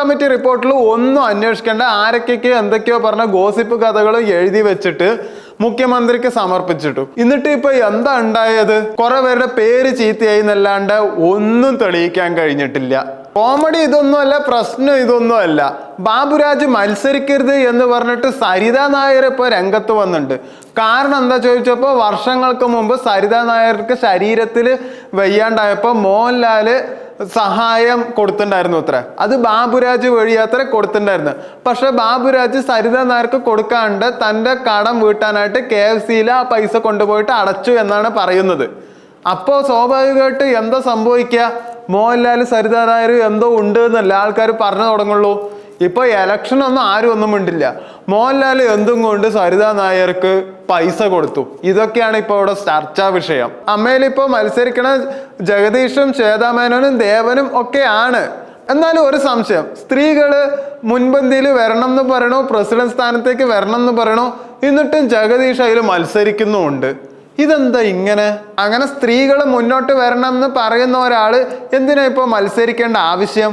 Committee റിപ്പോർട്ടിൽ ഒന്നും അന്വേഷിക്കേണ്ട. ആരൊക്കെയൊക്കെ എന്തൊക്കെയോ പറഞ്ഞ ഗോസിപ്പ് കഥകൾ എഴുതി വെച്ചിട്ട് മുഖ്യമന്ത്രിക്ക് സമർപ്പിച്ചിട്ടു. എന്നിട്ട് ഇപ്പൊ എന്താ ഉണ്ടായത്? കുറെ പേരുടെ പേര് ചീത്തയായി എന്നല്ലാണ്ട് ഒന്നും തെളിയിക്കാൻ കഴിഞ്ഞിട്ടില്ല. കോമഡി ഇതൊന്നുമല്ല പ്രശ്നം ഇതൊന്നുമല്ല ബാബുരാജ് മത്സരിക്കരുത് എന്ന് പറഞ്ഞിട്ട് സരിത നായർ ഇപ്പൊ രംഗത്ത് വന്നിട്ടുണ്ട്. കാരണം എന്താ ചോദിച്ചപ്പോ വർഷങ്ങൾക്ക് മുമ്പ് സരിത നായർക്ക് ശരീരത്തിൽ വയ്യാണ്ടായപ്പോ മോഹൻലാൽ സഹായം കൊടുത്തിട്ടുണ്ടായിരുന്നു അത്ര. അത് ബാബുരാജ് വഴി അത്ര കൊടുത്തിട്ടുണ്ടായിരുന്നു. പക്ഷെ ബാബുരാജ് സരിത നായർക്ക് കൊടുക്കാണ്ട് തന്റെ കടം വീട്ടാനായിട്ട് കെ എഫ് സിയിൽ ആ പൈസ കൊണ്ടുപോയിട്ട് അടച്ചു എന്നാണ് പറയുന്നത്. അപ്പോൾ സ്വാഭാവികമായിട്ട് എന്താ സംഭവിക്കുക? മോഹൻലാൽ സരിത നായർ എന്തോ ഉണ്ട് എന്നല്ല ആൾക്കാർ പറഞ്ഞു തുടങ്ങുള്ളൂ. ഇപ്പൊ ഇലക്ഷനൊന്നും ആരും ഒന്നും മിണ്ടില്ല. മോഹൻലാൽ എന്തും കൊണ്ട് സരിത നായർക്ക് പൈസ കൊടുത്തു. ഇതൊക്കെയാണ് ഇപ്പൊ ഇവിടെ ചർച്ചാ വിഷയം. അമ്മയിൽ മത്സരിക്കണ ജഗദീഷും ശ്വേതാമേനോനും ദേവനും ഒക്കെയാണ് എന്നാലും ഒരു സംശയം. സ്ത്രീകൾ മുൻപന്തിയിൽ വരണം എന്ന് പറയണു പ്രസിഡന്റ് സ്ഥാനത്തേക്ക് വരണം എന്ന് പറയണു എന്നിട്ടും ജഗദീഷ് അതിൽ മത്സരിക്കുന്നുമുണ്ട്. ഇതെന്താ ഇങ്ങനെ? അങ്ങനെ സ്ത്രീകൾ മുന്നോട്ട് വരണം എന്ന് പറയുന്ന ഒരാൾ എന്തിനാ ഇപ്പൊ മത്സരിക്കേണ്ട ആവശ്യം?